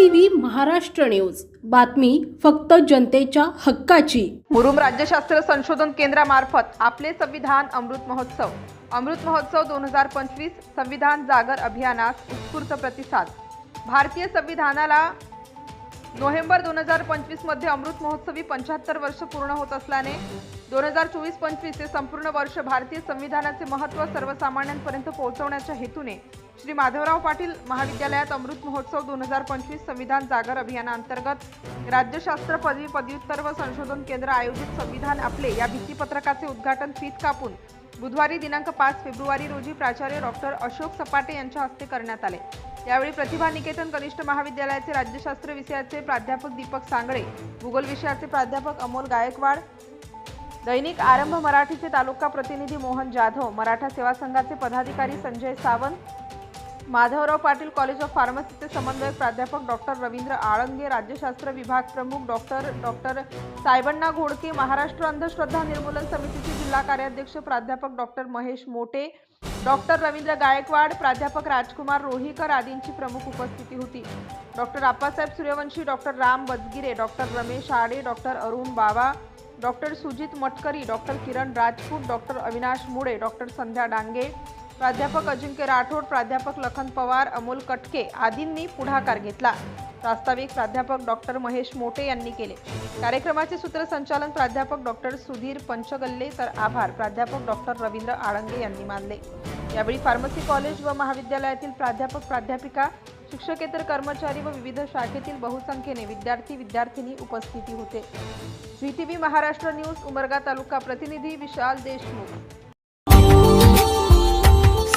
V Maharashtra news. बातमी फक्त जनतेच्या हक्काची. मुरुम राज्यशास्त्र संशोधन केंद्रामार्फत आपले संविधान अमृत महोत्सव. अमृत महोत्सव दोन हजार पंचवीस संविधान जागर अभियानास उत्स्फूर्त प्रतिसाद. भारतीय संविधानाला नोव्हेंबर दोन हजार पंचवीसमध्ये अमृत महोत्सवी पंच्याहत्तर वर्ष पूर्ण होत असल्याने दोन हजार चोवीस पंचवीस हे संपूर्ण वर्ष भारतीय संविधानाचे महत्त्व सर्वसामान्यांपर्यंत पोहोचवण्याच्या हेतूने श्री माधवराव पाटील महाविद्यालयात अमृत महोत्सव दोन हजार पंचवीस संविधान जागर अभियानांतर्गत राज्यशास्त्र पदवी पदव्युत्तर व संशोधन केंद्र आयोजित संविधान आपले या भित्तीपत्रकाचे उद्घाटन फीत कापून बुधवारी दिनांक पाच फेब्रुवारी रोजी प्राचार्य डॉक्टर अशोक सपाटे यांच्या हस्ते करण्यात आले. यावेळी प्रतिभा निकेतन कनिष्ठ महाविद्यालयाचे राज्यशास्त्र विषयाचे प्राध्यापक दीपक सांगळे भूगोल विषयाचे प्राध्यापक अमोल गायकवाड दैनिक आरंभ मराठीचे तालुका प्रतिनिधी मोहन जाधव मराठा सेवा संघाचे पदाधिकारी संजय सावंत माधवराव पाटील कॉलेज ऑफ फार्मसीचे समन्वयक प्राध्यापक डॉक्टर रवींद्र आळंगे राज्यशास्त्र विभाग प्रमुख डॉक्टर डॉक्टर सायबण्णा घोडके महाराष्ट्र अंधश्रद्धा निर्मूलन समितीचे जिल्हा कार्याध्यक्ष प्राध्यापक डॉक्टर महेश मोटे डॉक्टर रवींद्र गायकवाड प्राध्यापक राजकुमार रोहीकर आदींची प्रमुख उपस्थिती होती. Doctor Appasaheb Suryavanshi doctor Ram Badgire doctor Ramesh Ade doctor Arun Baba doctor Sujit Matkari doctor Kiran Rajput doctor Avinash Mule doctor Sandhya Dange प्राध्यापक अजिंक्य राठोड प्राध्यापक लखन पवार अमोल कटके आदींनी पुढाकार घेतला. प्रास्ताविक प्राध्यापक डॉक्टर महेश मोटे यांनी केले. कार्यक्रमाचे सूत्रसंचालन प्राध्यापक डॉक्टर सुधीर पंचगल्ले तर आभार प्राध्यापक डॉक्टर रवींद्र आळंगे यांनी मानले. यावेळी फार्मसी कॉलेज व महाविद्यालयातील प्राध्यापक प्राध्यापिका शिक्षकेतर कर्मचारी व विविध शाखेतील बहुसंख्येने विद्यार्थी विद्यार्थिनी उपस्थिती होते. Z T V Maharashtra news Umarga taluka प्रतिनिधी Vishal Deshmukh.